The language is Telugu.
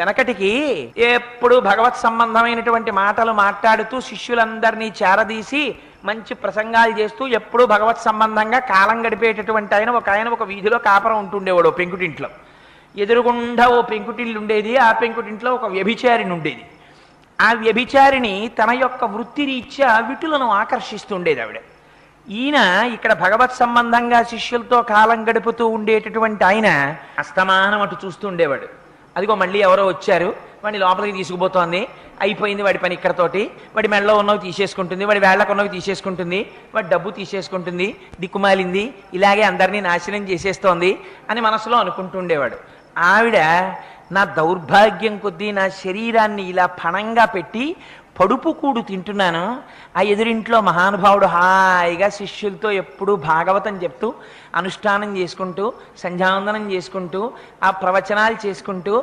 వెనకటికి ఎప్పుడు భగవత్ సంబంధమైనటువంటి మాటలు మాట్లాడుతూ శిష్యులందరినీ చేరదీసి మంచి ప్రసంగాలు చేస్తూ ఎప్పుడూ భగవత్ సంబంధంగా కాలం గడిపేటటువంటి ఆయన ఒక ఆయన ఒక వీధిలో కాపరం ఉంటుండేవాడు పెంకుటింట్లో. ఎదురుగుండా ఓ పెంకుటిల్లు ఉండేది ఆ పెంకుటింట్లో ఒక వ్యభిచారిణి ఉండేది. ఆ వ్యభిచారిణి తన యొక్క వృత్తి రీత్యా విటులను ఆకర్షిస్తుండేది ఆవిడ. ఈయన ఇక్కడ భగవత్ సంబంధంగా శిష్యులతో కాలం గడుపుతూ ఉండేటటువంటి ఆయన అస్తమానం అటు చూస్తుండేవాడు అదిగో మళ్ళీ ఎవరో వచ్చారు. వాడిని లోపలికి తీసుకుపోతోంది. అయిపోయింది వాడి పని ఇక్కడతోటి. వాడి మెడలో ఉన్నవి తీసేసుకుంటుంది. వాడి వేళ్ళకు ఉన్నవి తీసేసుకుంటుంది. వాడి డబ్బు తీసేసుకుంటుంది. దిక్కుమాలింది. ఇలాగే అందరినీ నాశనం చేసేస్తోంది అని మనసులో అనుకుంటుండేవాడు ఆవిడ నా దౌర్భాగ్యం కొద్దీ నా శరీరాన్ని ఇలా పణంగా పెట్టి పడుపు కూడు తింటున్నాను. ఆ ఎదురింట్లో మహానుభావుడు హాయిగా శిష్యులతో ఎప్పుడూ భాగవతం చెప్తూ అనుష్ఠానం చేసుకుంటూ సంధ్యావందనం చేసుకుంటూ ఆ ప్రవచనాలు చేసుకుంటూ